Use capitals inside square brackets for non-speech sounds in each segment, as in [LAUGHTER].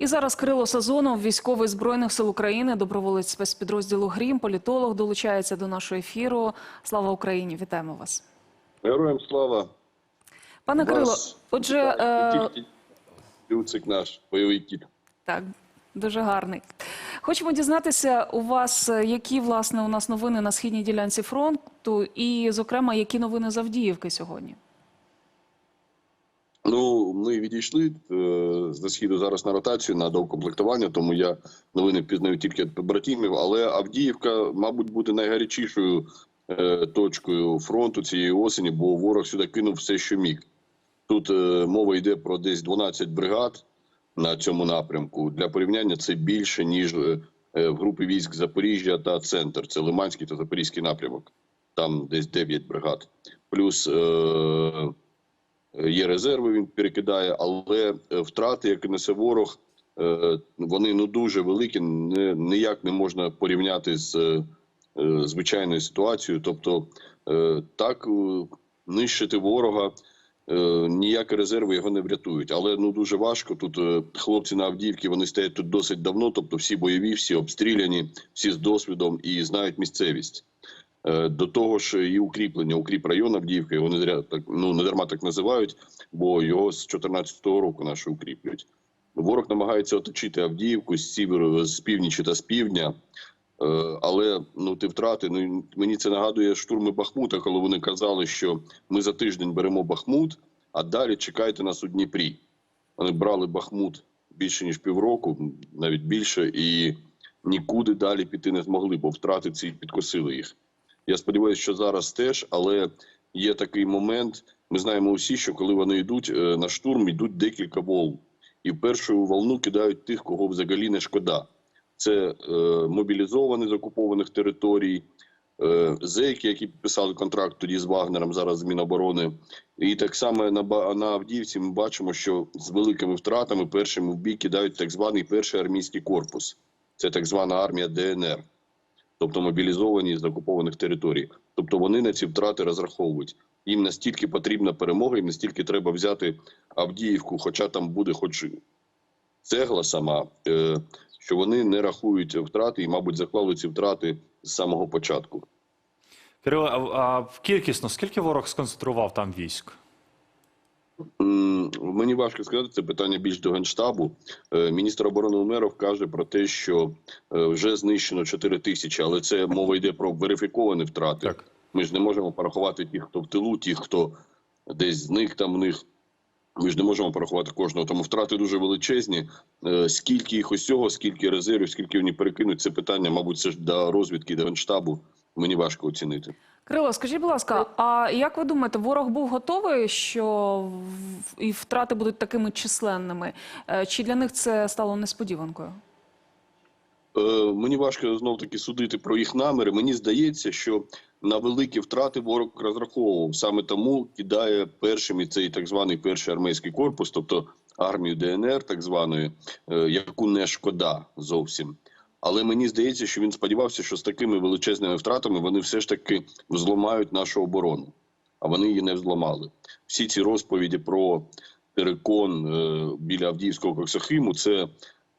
І зараз Кирило Сазонов, військовий збройних сил України, доброволець спецпідрозділу Грім, політолог, долучається до нашого ефіру. Слава Україні! Вітаємо вас, Героям слава. пане Кирило. Вас Отже, вітаю. е, Люцик наш, бойовий кіт. так дуже гарний. Хочемо дізнатися у вас, е, які власне у нас новини на східній ділянці фронту, і, зокрема, які новини з Авдіївки сьогодні. Ну, ми відійшли е, з східу зараз на ротацію на довкомплектування, тому я новини пізнаю тільки від побратимів. Але Авдіївка, мабуть, буде найгарячішою е, точкою фронту цієї осені, бо ворог сюди кинув все, що міг. Тут е, мова йде про десь 12 бригад на цьому напрямку. Для порівняння це більше ніж в групі військ Запоріжжя та центр. Це Лиманський та Запорізький напрямок. Там десь 9 бригад. Плюс е, є резерви, він перекидає, але е, втрати, які несе ворог, е, вони ну дуже великі. Ніяк не можна порівняти з е, е, звичайною ситуацією. Тобто, е, так е, нищити ворога. е, Ніякі резерви його не врятують, але ну дуже важко. Тут е, хлопці на Авдіївці вони стоять тут досить давно. Тобто, всі бойові, всі обстріляні, всі з досвідом і знають місцевість. Е, До того ж, і укріплення, укріп район Авдіївки, його не зря так ну не дарма так називають, бо його з 2014 року наші укріплюють. Ворог намагається оточити Авдіївку з сіверу, з північі та з півдня. Е, Але ну ти втрати. Ну мені це нагадує штурми Бахмута, коли вони казали, що ми за тиждень беремо Бахмут, а далі чекайте нас у Дніпрі. Вони брали Бахмут більше ніж півроку, навіть більше, і нікуди далі піти не змогли, бо втрати ці підкосили їх. Я сподіваюся, що зараз теж, але є такий момент. Ми знаємо усі, що коли вони йдуть е, на штурм, йдуть декілька волн, і в першу волну кидають тих, кого взагалі не шкода. Це е, мобілізовані з окупованих територій, е, зеки, які підписали контракт тоді з Вагнером, зараз з Міноборони. І так само на на Авдіївці ми бачимо, що з великими втратами першими в бій кидають так званий перший армійський корпус. Це так звана армія ДНР тобто мобілізовані з окупованих територій. Тобто вони на ці втрати розраховують. Їм настільки потрібна перемога, їм настільки треба взяти Авдіївку, хоча там буде хоч цегла сама, е, що вони не рахують втрати і, мабуть, заклали ці втрати з самого початку. Кирило, а, а кількісно скільки ворог сконцентрував там військ? Мені важко сказати, це питання більш до генштабу. Е, Міністр оборони Умеров каже про те, що е, вже знищено 4 тисячі, але це мова йде про верифіковані втрати. Так. Ми ж не можемо порахувати тих, хто в тилу, тих, хто десь зник там в них. Ми ж не можемо порахувати кожного, тому втрати дуже величезні. Е, Скільки їх усього, скільки резервів, скільки вони перекинуть, це питання, мабуть, це ж до розвідки, до генштабу. Мені важко оцінити. Кирило, скажіть, будь ласка, а як ви думаєте, ворог був готовий, що і втрати будуть такими численними? Е, Чи для них це стало несподіванкою? Е, Мені важко знов таки судити про їх наміри. Мені здається, що на великі втрати ворог розраховував. Саме тому кидає першим і цей так званий перший армійський корпус, тобто армію ДНР, так званої, е, яку не шкода зовсім. Але мені здається, що він сподівався, що з такими величезними втратами вони все ж таки взломають нашу оборону, а вони її не взломали. Всі ці розповіді про терикон е, біля Авдіївського Коксохиму – це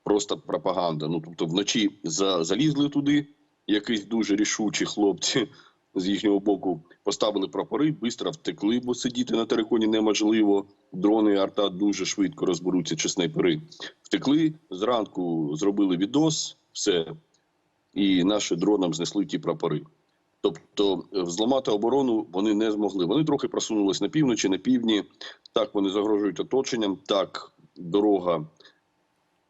просто пропаганда. Ну тобто, вночі за, залізли туди, якісь дуже рішучі хлопці з їхнього боку поставили прапори, швидко втекли, бо сидіти на териконі неможливо. Дрони і арта дуже швидко розберуться, чи снайпери. Втекли зранку, зробили відос, все, і наші дронам знесли ті прапори. Тобто е, взламати оборону вони не змогли. Вони трохи просунулись на півночі, на півдні. Так вони загрожують оточенням. Так, дорога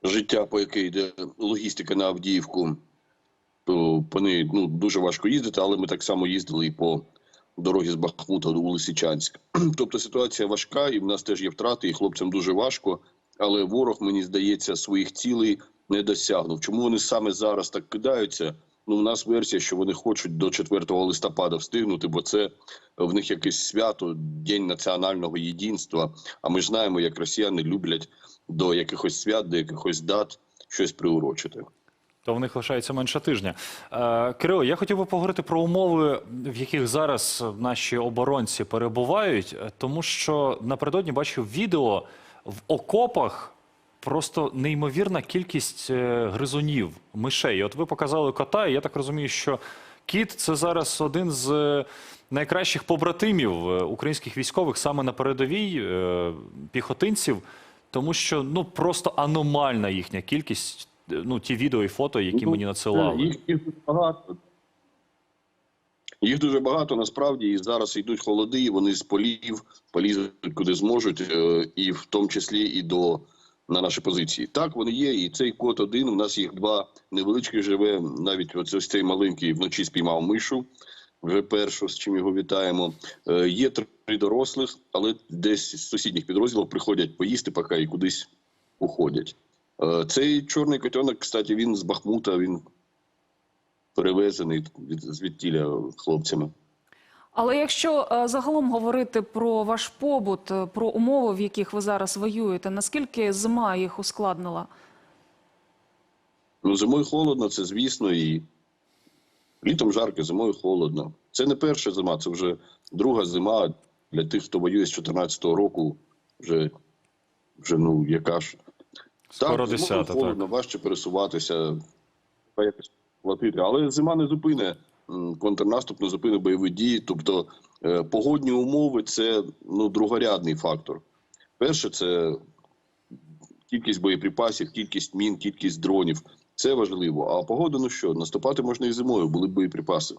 життя, по якій йде логістика на Авдіївку, то по неї ну, дуже важко їздити, але ми так само їздили і по дорогі з Бахмута до Лисичанська. [CLEARS THROAT] Тобто ситуація важка, і в нас теж є втрати, і хлопцям дуже важко. Але ворог, мені здається, своїх цілей не досягнув. Чому вони саме зараз так кидаються? Ну, у нас версія, що вони хочуть до 4 листопада встигнути, бо це в них якесь свято, День національного єдинства. А ми знаємо, як росіяни люблять до якихось свят, до якихось дат щось приурочити. То в них лишається менше тижня. Е, Кирило, я хотів би поговорити про умови, в яких зараз наші оборонці перебувають, тому що напередодні бачив відео в окопах просто неймовірна кількість е, гризунів, мишей. От ви показали кота, і я так розумію, що кіт це зараз один з е, найкращих побратимів е, українських військових саме на передовій піхотинців, тому що ну просто аномальна їхня кількість. Ну, ті відео і фото, які мені надсилали. Їх, їх дуже багато. Їх дуже багато насправді, і зараз йдуть холоди, і вони з полів полізуть куди зможуть, і в тому числі і до на наші позиції. Так вони є, і цей кот один. У нас їх два невеличких живе. Навіть ось цей маленький вночі спіймав мишу. Вже першу, з чим його вітаємо. Е, Є три дорослих, але десь з сусідніх підрозділів приходять поїсти, поки і кудись уходять. Е, Цей чорний котенок, кстати, він з Бахмута, він перевезений від звідтіля хлопцями. Але якщо е, загалом говорити про ваш побут, е, про умови, в яких ви зараз воюєте, наскільки зима їх ускладнила? Ну, зимою холодно, це звісно, і літом жарко, зимою холодно. Це не перша зима, це вже друга зима для тих, хто воює з 2014 року. Вже, вже ну, яка ж. Скоро так, зимою десята, холодно, важче пересуватися, платити. Але зима не зупине контрнаступ, не зупине бойові дії. Тобто е, погодні умови це ну, другорядний фактор. Перше, це кількість боєприпасів, кількість мін, кількість дронів. Це важливо. А погода, ну що, наступати можна і зимою, були б боєприпаси.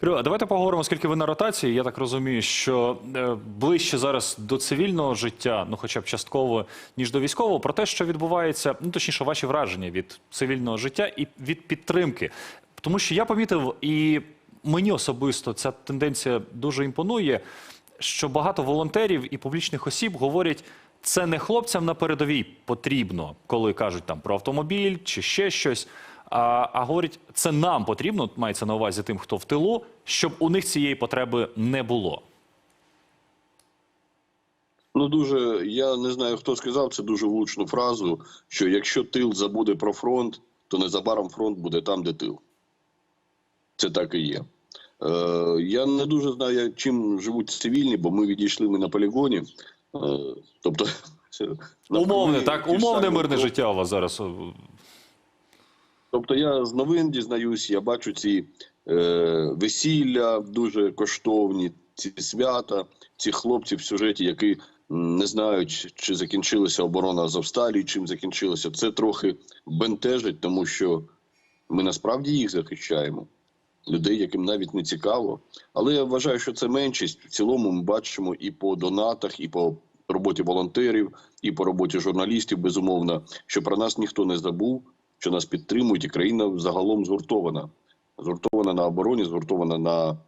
А давайте поговоримо, оскільки ви на ротації. Я так розумію, що е, ближче зараз до цивільного життя, ну хоча б частково, ніж до військового, про те, що відбувається, ну точніше, ваші враження від цивільного життя і від підтримки. Тому що я помітив, і мені особисто ця тенденція дуже імпонує, що багато волонтерів і публічних осіб говорять. Це не хлопцям на передовій потрібно, коли кажуть там про автомобіль чи ще щось. А, а говорять, це нам потрібно, мається на увазі тим, хто в тилу, щоб у них цієї потреби не було. Ну дуже я не знаю, хто сказав це дуже влучну фразу: що якщо тил забуде про фронт, то незабаром фронт буде там, де тил. Це так і є. Е, я не дуже знаю, чим живуть цивільні, бо ми відійшли ми на полігоні. Е, тобто, [LAUGHS] Умовне, так, умовне мирне життя у вас зараз. Тобто я з новин дізнаюсь, я бачу ці е, весілля дуже коштовні, ці свята, ці хлопці в сюжеті, які не знають, чи закінчилася оборона Азовсталі, чим закінчилася. Це трохи бентежить, тому що ми насправді їх захищаємо. Людей, яким навіть не цікаво. Але я вважаю, що це меншість. В цілому ми бачимо і по донатах, і по роботі волонтерів, і по роботі журналістів, безумовно, що про нас ніхто не забув, що нас підтримують, і країна загалом згуртована. Згуртована на обороні, згуртована на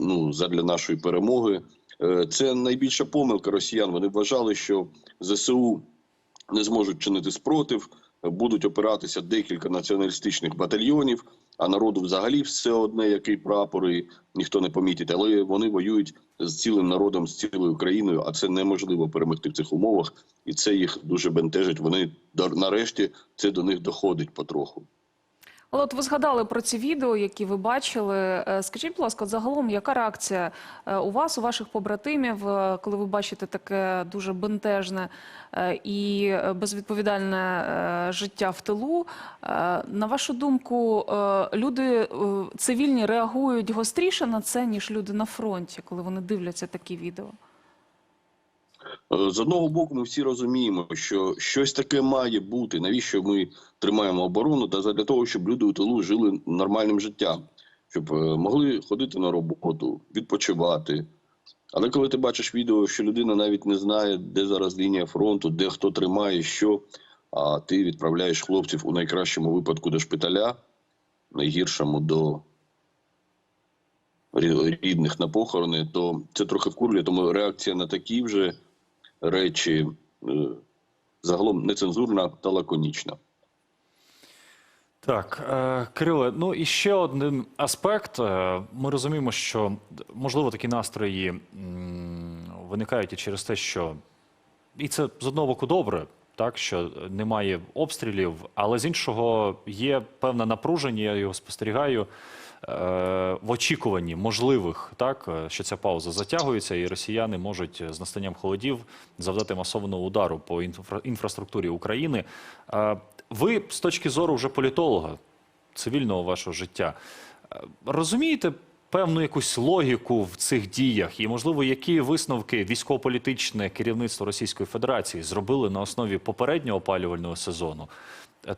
ну, задля нашої перемоги. Е, Це найбільша помилка росіян. Вони вважали, що ЗСУ не зможуть чинити спротив, будуть опиратися декілька націоналістичних батальйонів, а народу взагалі все одне, який прапор, і ніхто не помітить. Але вони воюють з цілим народом, з цілою країною, а це неможливо перемогти в цих умовах, і це їх дуже бентежить. Вони нарешті це до них доходить потроху. Але от ви згадали про ці відео, які ви бачили. Е, Скажіть, будь ласка, загалом, яка реакція е, у вас, у ваших побратимів, е, коли ви бачите таке дуже бентежне і безвідповідальне життя в тилу? На вашу думку, люди цивільні реагують гостріше на це, ніж люди на фронті, коли вони дивляться такі відео? Е, З одного боку, ми всі розуміємо, що щось таке має бути. Навіщо ми тримаємо оборону? Та для того, щоб люди у тилу жили нормальним життям, щоб е, могли ходити на роботу, відпочивати. Але коли ти бачиш відео, що людина навіть не знає, де зараз лінія фронту, де хто тримає, що, а ти відправляєш хлопців у найкращому випадку до шпиталя, найгіршому до рідних на похорони, то це трохи вкурлює. Тому реакція на такі вже речі е, загалом нецензурна та лаконічна. Так, е, Кириле, ну і ще один аспект. Е, Ми розуміємо, що можливо такі настрої виникають і через те, що і це з одного боку добре, так що немає обстрілів, але з іншого є певне напруження, я його спостерігаю. В очікуванні можливих, так е, що ця пауза затягується, і росіяни можуть е, з настанням холодів завдати масованого удару по інфра- інфраструктурі України. Е, Ви з точки зору вже політолога, цивільного вашого життя, розумієте певну якусь логіку в цих діях, і можливо, які висновки військово-політичне керівництво Російської Федерації зробили на основі попереднього опалювального сезону?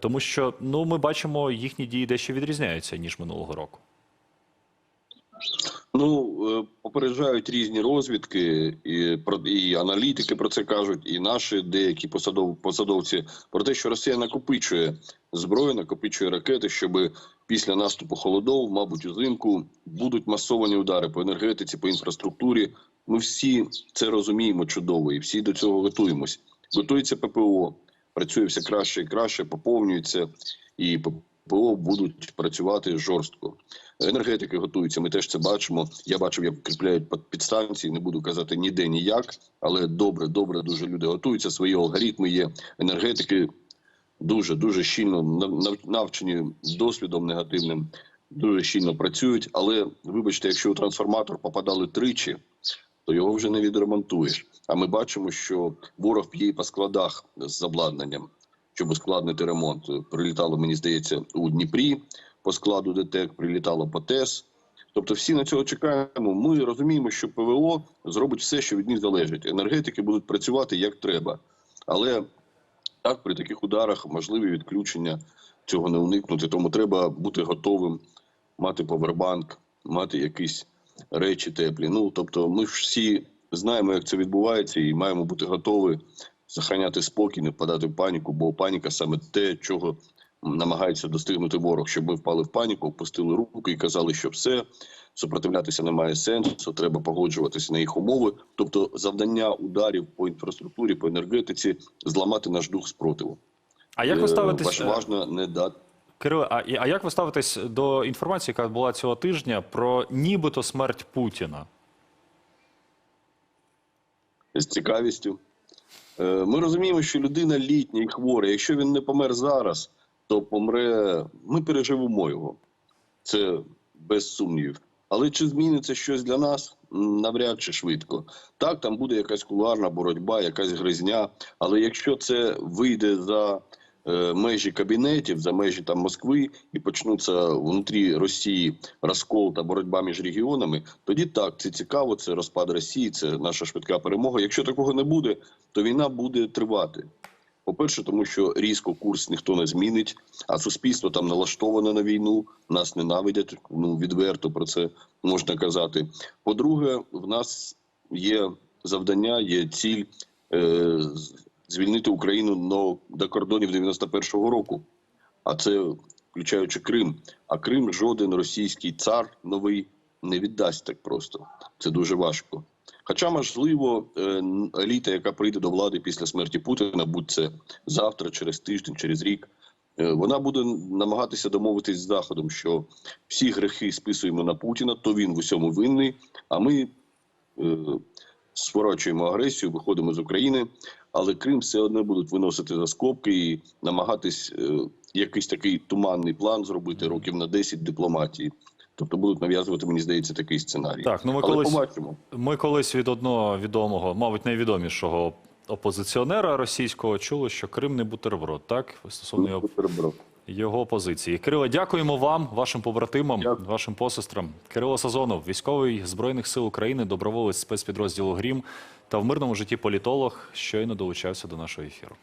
Тому що ну ми бачимо, їхні дії дещо відрізняються ніж минулого року. Ну е, попереджають різні розвідки, і і аналітики про це кажуть, і наші деякі посадов, посадовці про те, що Росія накопичує зброю, накопичує ракети, щоб після наступу холодов, мабуть, узимку будуть масовані удари по енергетиці, по інфраструктурі. Ми всі це розуміємо чудово, і всі до цього готуємось. Готується ППО, працює все краще і краще, поповнюється, і ППО будуть працювати жорстко. Енергетики готуються. Ми теж це бачимо. Я бачив, як кріпляють під- підстанції. Не буду казати ніде ніяк, але добре, добре, дуже люди готуються. Свої алгоритми є. Енергетики дуже дуже щільно нав- нав- навчені досвідом негативним. Дуже щільно працюють. Але вибачте, якщо у трансформатор попадали тричі, то його вже не відремонтуєш. А ми бачимо, що ворог п'є по складах з обладнанням, щоб ускладнити ремонт. Прилітало, мені здається, у Дніпрі по складу ДТЕК, прилітало по ТЕС. Тобто всі на цього чекаємо. Ми розуміємо, що ПВО зробить все, що від них залежить. Енергетики будуть працювати як треба. Але так, при таких ударах можливі відключення цього не уникнути. Тому треба бути готовим, мати повербанк, мати якісь речі теплі. Ну тобто, ми всі знаємо, як це відбувається, і маємо бути готові захороняти спокій, не впадати в паніку, бо паніка саме те, чого намагається достигнути ворог, щоб ми впали в паніку, опустили руки і казали, що все супротивлятися немає сенсу, треба погоджуватися на їх умови. Тобто, завдання ударів по інфраструктурі, по енергетиці зламати наш дух спротиву. А як ви Е, ставитесь, важ- важно не дати. Кирило, а, а як ви ставитесь до інформації, яка була цього тижня про нібито смерть Путіна? з цікавістю. Е, Ми розуміємо, що людина літня і хвора. Якщо він не помер зараз, то помре. Ми переживемо його. Це без сумнівів. Але чи зміниться щось для нас? Навряд чи швидко. Так, там буде якась куларна боротьба, якась гризня. Але якщо це вийде за межі кабінетів, за межі там Москви і почнуться внутрі Росії розкол та боротьба між регіонами, тоді так це цікаво. Це розпад Росії, це наша швидка перемога. Якщо такого не буде, то війна буде тривати. По-перше, тому що різко курс ніхто не змінить, а суспільство там налаштоване на війну, нас ненавидять. Ну відверто про це можна казати. По-друге, в нас є завдання, є ціль е, звільнити Україну до кордонів 91-го року, а це включаючи Крим. А Крим жоден російський цар новий не віддасть так просто. Це дуже важко. Хоча, можливо, е, еліта, яка прийде до влади після смерті Путіна, будь це завтра, через тиждень, через рік, е, вона буде намагатися домовитись з Заходом, що всі грехи списуємо на Путіна, то він в усьому винний, а ми е, сворачуємо агресію, виходимо з України, але Крим все одно будуть виносити за скобки і намагатись е, якийсь такий туманний план зробити років на 10 дипломатії. Тобто будуть нав'язувати, мені здається, такий сценарій. Так, ну ми Але колись побачимо. Ми колись від одного відомого, мабуть, найвідомішого опозиціонера російського чули, що Крим не бутерброд, так? Стосовно його, Бутерброд. Його позиції. Кирило, дякуємо вам, вашим побратимам, Дякую. вашим посестрам. Кирило Сазонов, військовий Збройних сил України, доброволець спецпідрозділу Грім та в мирному житті політолог, щойно долучався до нашого ефіру.